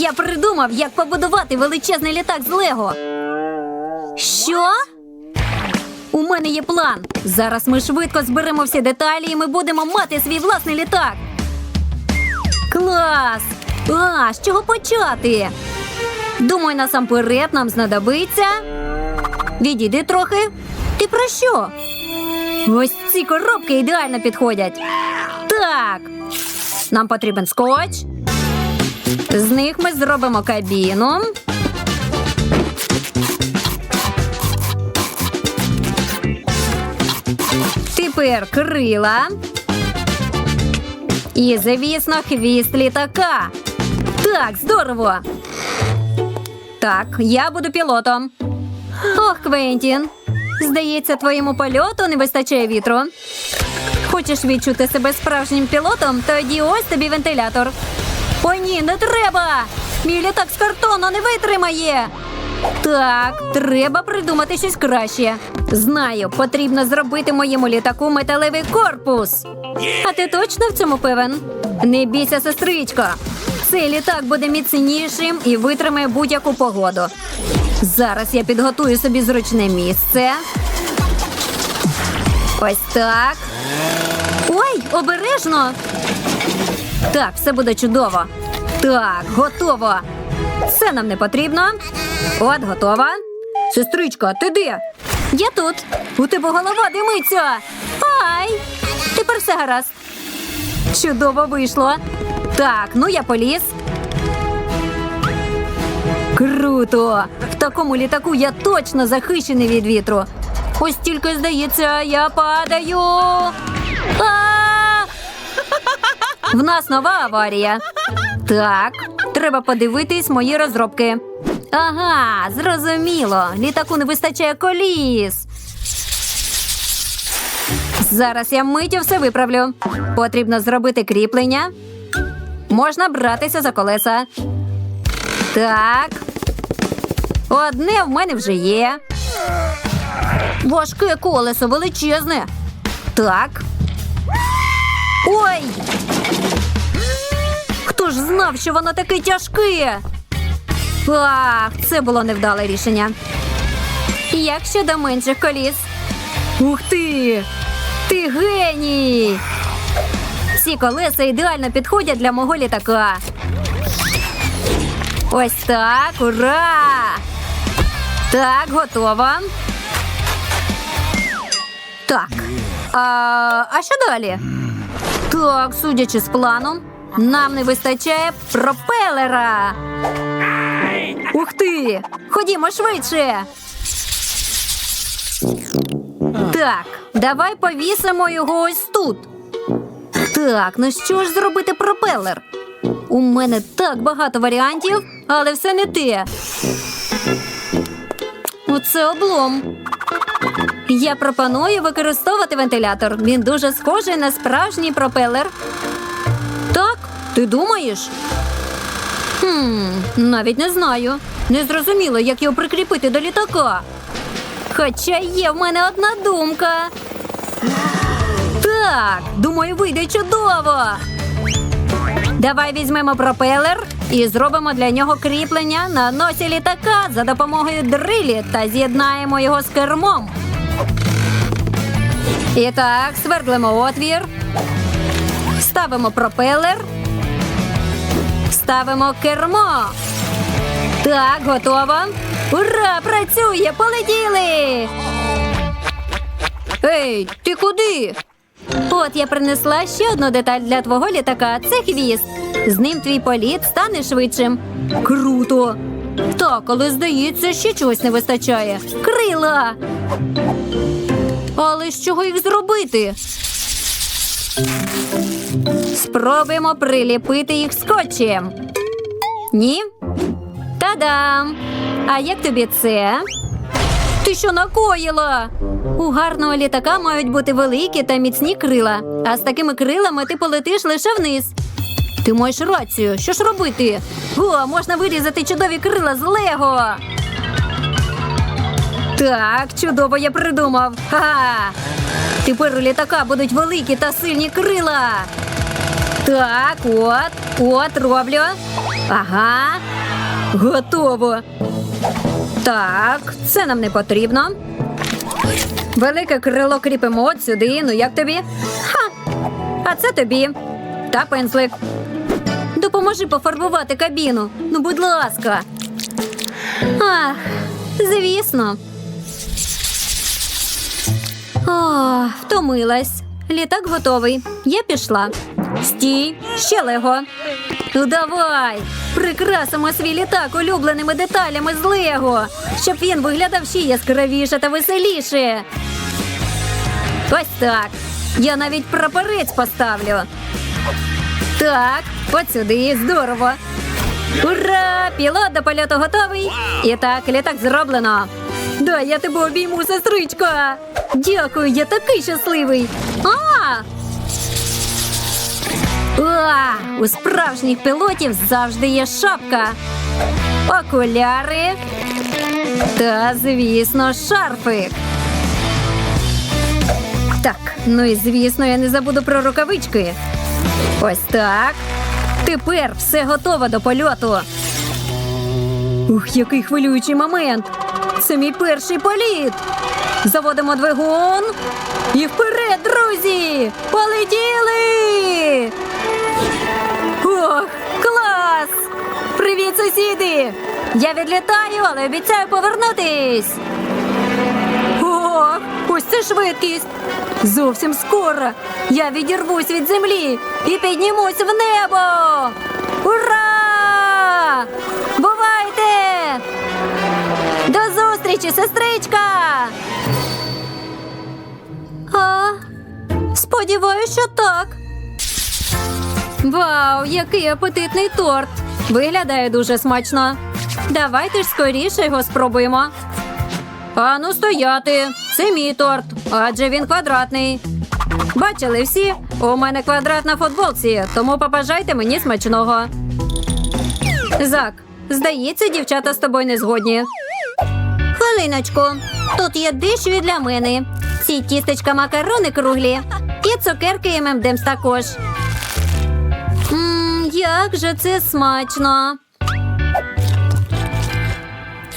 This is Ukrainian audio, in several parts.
Я придумав, як побудувати величезний літак з Лего. Що? У мене є план. Зараз ми швидко зберемо всі деталі і ми будемо мати свій власний літак. Клас! А, з чого почати? Думаю, насамперед нам знадобиться. Відійди трохи. Ти про що? Ось ці коробки ідеально підходять. Так. Нам потрібен скотч. З них ми зробимо кабіну. Тепер крила. І, звісно, хвіст літака. Так, здорово. Так, я буду пілотом. Ох, Квентін. Здається, твоєму польоту не вистачає вітру. Хочеш відчути себе справжнім пілотом? Тоді ось тобі вентилятор. О, ні, не треба! Мій літак з картону не витримає. Так, треба придумати щось краще. Знаю, потрібно зробити моєму літаку металевий корпус. А ти точно в цьому певен? Не бійся, сестричко. Цей літак буде міцнішим і витримає будь-яку погоду. Зараз я підготую собі зручне місце. Ось так. Ой, обережно. Так, все буде чудово. Так, готово. Це нам не потрібно. От, готова. Сестричка, ти де? Я тут. У тебе голова димиться. Ай! Тепер все гаразд. Чудово вийшло. Так, ну я поліз. Круто! В такому літаку я точно захищений від вітру. Ось тільки здається, я падаю. А! В нас нова аварія. Так, треба подивитись мої розробки. Ага, зрозуміло. Літаку не вистачає коліс. Зараз я миттю все виправлю. Потрібно зробити кріплення. Можна братися за колеса. Так. Одне в мене вже є. Важке колесо величезне. Так. Ой! Хто ж знав, що воно таке тяжке? Ах, це було невдале рішення. Як щодо менших коліс? Ух ти! Ти геній! Ці колеса ідеально підходять для мого літака. Ось так, ура! Так, готово. Так. А, а що далі? Так, судячи з планом, нам не вистачає пропелера. Ух ти! Ходімо швидше. Так, давай повісимо його ось тут. Так, ну що ж зробити пропелер? У мене так багато варіантів, але все не те. Оце облом. Я пропоную використовувати вентилятор. Він дуже схожий на справжній пропелер. Ти думаєш? Хм, навіть не знаю. Не зрозуміло, як його прикріпити до літака. Хоча є в мене одна думка. Так, думаю, вийде чудово. Давай візьмемо пропелер і зробимо для нього кріплення на носі літака за допомогою дрилі та з'єднаємо його з кермом. І так, свердлимо отвір. Ставимо пропелер. Ставимо кермо. Так, готово. Ура! Працює! Полетіли! Ей, ти куди? От я принесла ще одну деталь для твого літака. Це хвіст. З ним твій політ стане швидшим. Круто! Так, але здається, ще чогось не вистачає. Крила. Але з чого їх зробити? Спробуємо приліпити їх скотчем. Ні? Та-дам! А як тобі це? Ти що накоїла? У гарного літака мають бути великі та міцні крила. А з такими крилами ти полетиш лише вниз. Ти маєш рацію. Що ж робити? О, можна вирізати чудові крила з Лего. Так, чудово я придумав. Ха! Тепер у літака будуть великі та сильні крила. Так, от, от, роблю. Ага. Готово. Так, це нам не потрібно. Велике крило кріпимо от сюди. Ну як тобі? Ха! А це тобі. Та пензлик. Допоможи пофарбувати кабіну. Ну, будь ласка. Ах, звісно. О, втомилась. Літак готовий. Я пішла. Стій, ще лего. Ну давай. Прикрасимо свій літак улюбленими деталями з Лего, щоб він виглядав ще яскравіше та веселіше. Ось так. Я навіть прапорець поставлю. Так, от сюди, здорово. Ура! Пілот до польоту готовий. І так, літак зроблено. Да, я тебе обійму, сестричка. Дякую, я такий щасливий. А! А, у справжніх пілотів завжди є шапка, окуляри та, звісно, шарфик. Так, ну і звісно, я не забуду про рукавички. Ось так. Тепер все готово до польоту. Ух, який хвилюючий момент. Це мій перший політ. Заводимо двигун. І вперед, друзі! Полетіли! Сусіди! Я відлітаю, але обіцяю повернутись. Ох, ось це швидкість. Зовсім скоро. Я відірвусь від землі і піднімусь в небо. Ура! Бувайте! До зустрічі, сестричка! А, сподіваюся, що так. Вау, який апетитний торт! Виглядає дуже смачно. Давайте ж скоріше його спробуємо. Ану стояти. Це мій торт, адже він квадратний. Бачили всі? У мене квадрат на футболці, тому побажайте мені смачного. Зак, здається, дівчата з тобою не згодні. Хвилиночку, тут є дещо для мене. Ці тістечка макарони круглі і цукерки ММДемс також. Як же це смачно.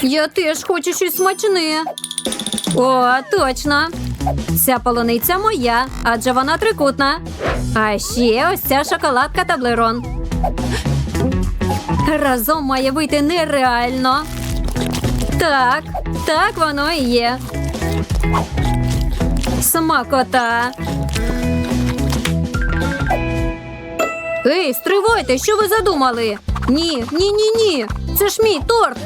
Я теж хочу щось смачне. О, точно. Ця полуниця моя, адже вона трикутна. А ще ось ця шоколадка таблерон. Разом має вийти нереально. Так, так воно і є. Смакота. Ей, стривайте, що ви задумали? Ні, ні, ні, ні. Це ж мій торт.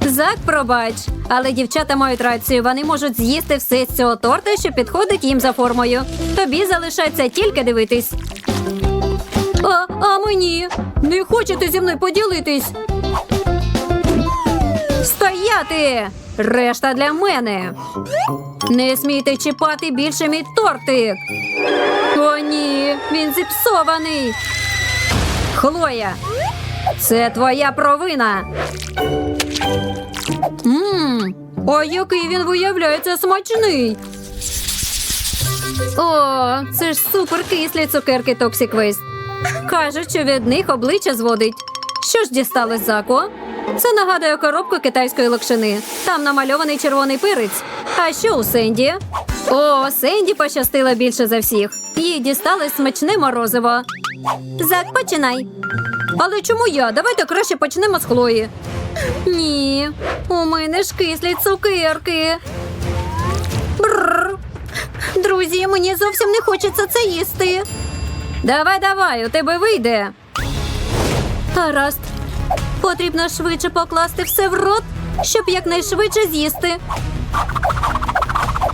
Зак, пробач, але дівчата мають рацію. Вони можуть з'їсти все з цього торта, що підходить їм за формою. Тобі залишається тільки дивитись. А, а мені не хочете зі мною поділитись? Стояти! Решта для мене. Не смійте чіпати більше мій тортик. О, ні, він зіпсований. Хлоя, це твоя провина. Мм, а який він виявляється смачний. О, це ж суперкислі цукерки Toxic. Кажуть, що від них обличчя зводить. Що ж дісталось заку? Це нагадує коробку китайської локшини. Там намальований червоний перець. А що у Сенді? О, Сенді пощастила більше за всіх. Їй дісталось смачне морозиво. Зак, починай. Але чому я? Давайте краще почнемо з Хлої. Ні, у мене ж кислі цукерки. Бррр. Друзі, мені зовсім не хочеться це їсти. Давай, давай, у тебе вийде. Гаразд. Потрібно швидше покласти все в рот, щоб якнайшвидше з'їсти.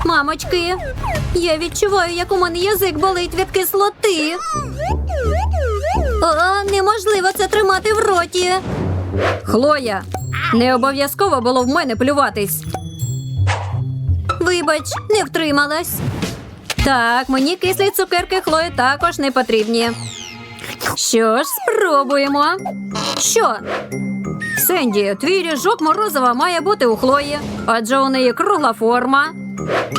Мамочки, я відчуваю, як у мене язик болить від кислоти. О, неможливо це тримати в роті. Хлоя, не обов'язково було в мене плюватись. Вибач, не втрималась. Так, мені кислі цукерки Хлої також не потрібні. Що ж, спробуємо. Що? Сенді, твій ріжок морозива має бути у Хлої, адже у неї кругла форма.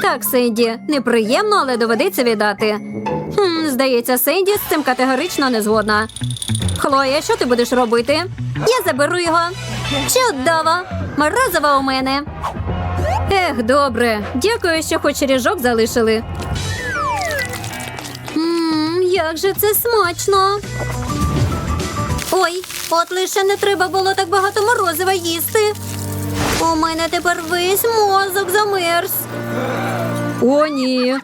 Так, Сенді, неприємно, але доведеться віддати. Хм, здається, Сенді з цим категорично не згодна. Хлоя, що ти будеш робити? Я заберу його. Чудово! Морозова у мене. Ех, добре. Дякую, що хоч ріжок залишили. Ммм, як же це смачно. Ой, от лише не треба було так багато морозива їсти. У мене тепер весь мозок замерз. О, ні.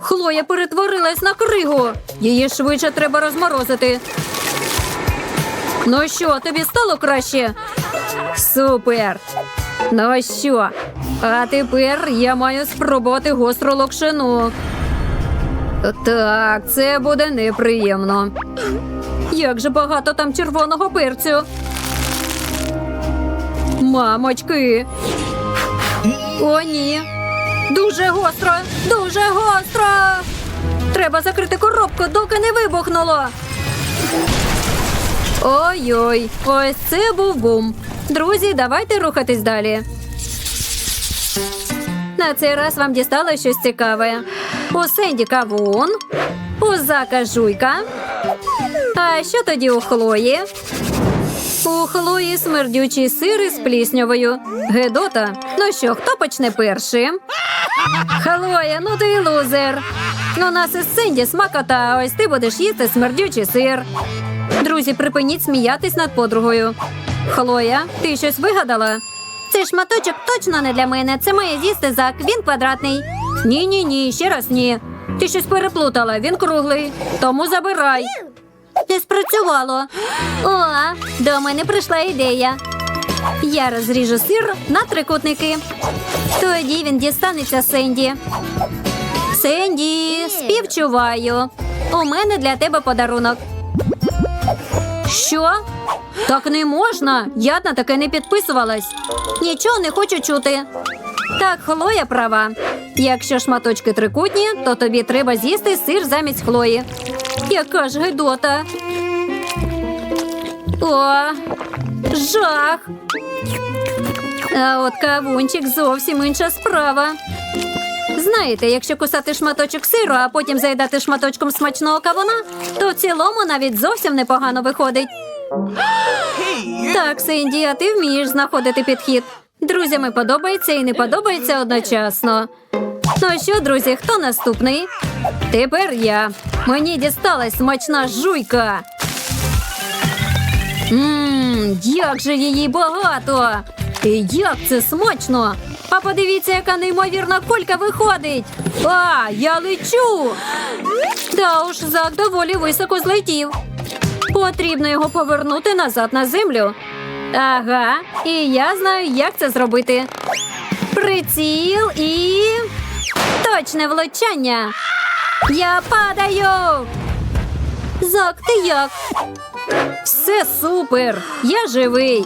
Хлоя перетворилась на кригу. Її швидше треба розморозити. Ну що, тобі стало краще? Супер. Ну що? А тепер я маю спробувати гостру локшину. Так, це буде неприємно. Як же багато там червоного перцю. Мамочки. О, ні. Дуже гостро, дуже гостро. Треба закрити коробку, доки не вибухнуло. Ой-ой, ось це був бум. Друзі, давайте рухатись далі. На цей раз вам дістало щось цікаве. У Сенді кавун, у Зака жуйка. А що тоді у Хлої? У Хлої смердючий сир із пліснявою. Гедота. Ну що, хто почне першим? Хлоя, ну ти лузер. Ну, нас із Сенді смакота, а ось ти будеш їсти смердючий сир. Друзі, припиніть сміятись над подругою. Хлоя, ти щось вигадала? Цей шматочок точно не для мене. Це має з'їсти зак. Він квадратний. Ні, ні, ні, ще раз ні. Ти щось переплутала, він круглий. Тому забирай. Не спрацювало. О, до мене прийшла ідея. Я розріжу сир на трикутники. Тоді він дістанеться Сенді. Сенді, співчуваю. У мене для тебе подарунок. Що? Так не можна. Я на таке не підписувалась. Нічого не хочу чути. Так, Хлоя права. Якщо шматочки трикутні, то тобі треба з'їсти сир замість Хлої. Яка ж гидота. О, жах. А от кавунчик зовсім інша справа. Знаєте, якщо кусати шматочок сиру, а потім заїдати шматочком смачного кавуна, то в цілому навіть зовсім непогано виходить. Так, Синді, а ти вмієш знаходити підхід. Друзями подобається і не подобається одночасно. Ну що, друзі, хто наступний? Тепер я. Мені дісталась смачна жуйка. Ммм, як же її багато! І як це смачно! А подивіться, яка неймовірна кулька виходить! А, я лечу! Да уж, зак доволі високо злетів. Потрібно його повернути назад на землю. Ага, і я знаю, як це зробити. Приціл і. Точне влучання. Я падаю. Зак, ти як? Все супер! Я живий.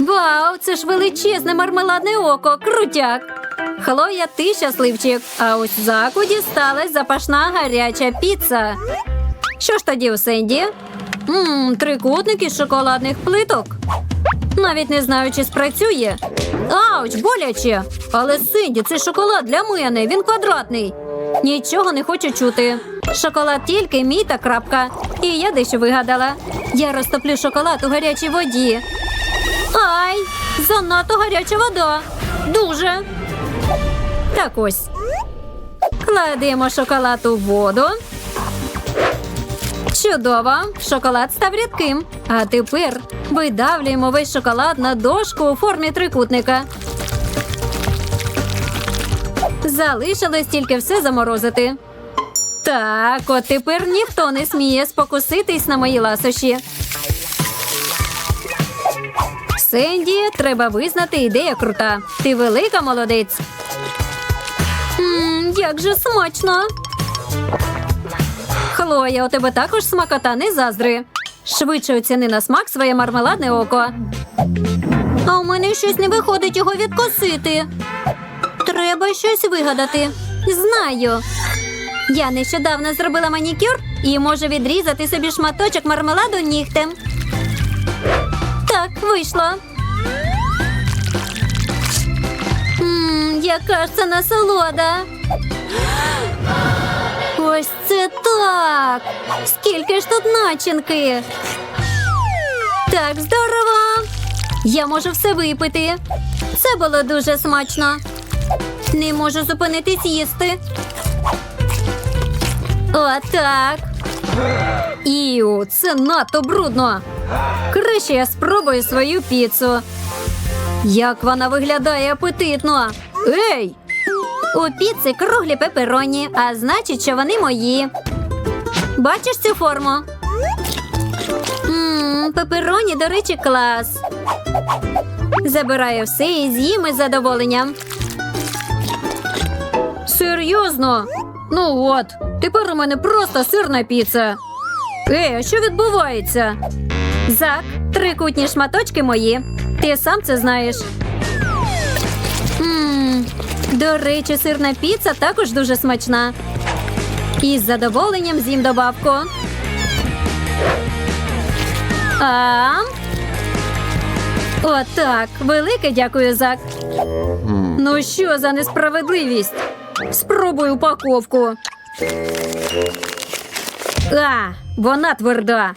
Вау, це ж величезне мармеладне око, крутяк. Хлоя, ти щасливчик. А ось заку дісталась запашна гаряча піца. Що ж тоді у Сенді? Ммм, трикутник із шоколадних плиток. Навіть не знаю, чи спрацює. Ауч, боляче. Але Синді, це шоколад для мене, він квадратний. Нічого не хочу чути. Шоколад тільки мій та крапка. І я дещо вигадала. Я розтоплю шоколад у гарячій воді. Ай, занадто гаряча вода. Дуже. Так ось. Кладемо шоколад у воду. Чудово! Шоколад став рідким. А тепер видавлюємо весь шоколад на дошку у формі трикутника. Залишилось тільки все заморозити. Так, от тепер ніхто не сміє спокуситись на мої ласощі. Сенді, треба визнати, ідея крута. Ти велика молодець. Ммм, як же смачно. Хлоя, у тебе також смакота не заздри. Швидше оціни на смак своє мармеладне око. А у мене щось не виходить його відкосити. Треба щось вигадати. Знаю. Я нещодавно зробила манікюр і можу відрізати собі шматочок мармеладу нігтем. Так, вийшло. Ммм, яка ж це насолода. Так! Скільки ж тут начинки? Так, здорово! Я можу все випити. Це було дуже смачно. Не можу зупинитись їсти. Отак. Іу, це надто брудно. Краще я спробую свою піцу. Як вона виглядає апетитно. Ей! У піці круглі пепероні, а значить, що вони мої. Бачиш цю форму? Пепероні, до речі, клас. Забираю все і з'їм із задоволенням. Серйозно? Ну от, тепер у мене просто сирна піца. Ей, а що відбувається? Зак, трикутні шматочки мої. Ти сам це знаєш. До речі, сирна піца також дуже смачна. І з задоволенням з'їм добавку. А? Отак. Велике дякую, Зак. Ну що за несправедливість? Спробуй упаковку. А, вона тверда.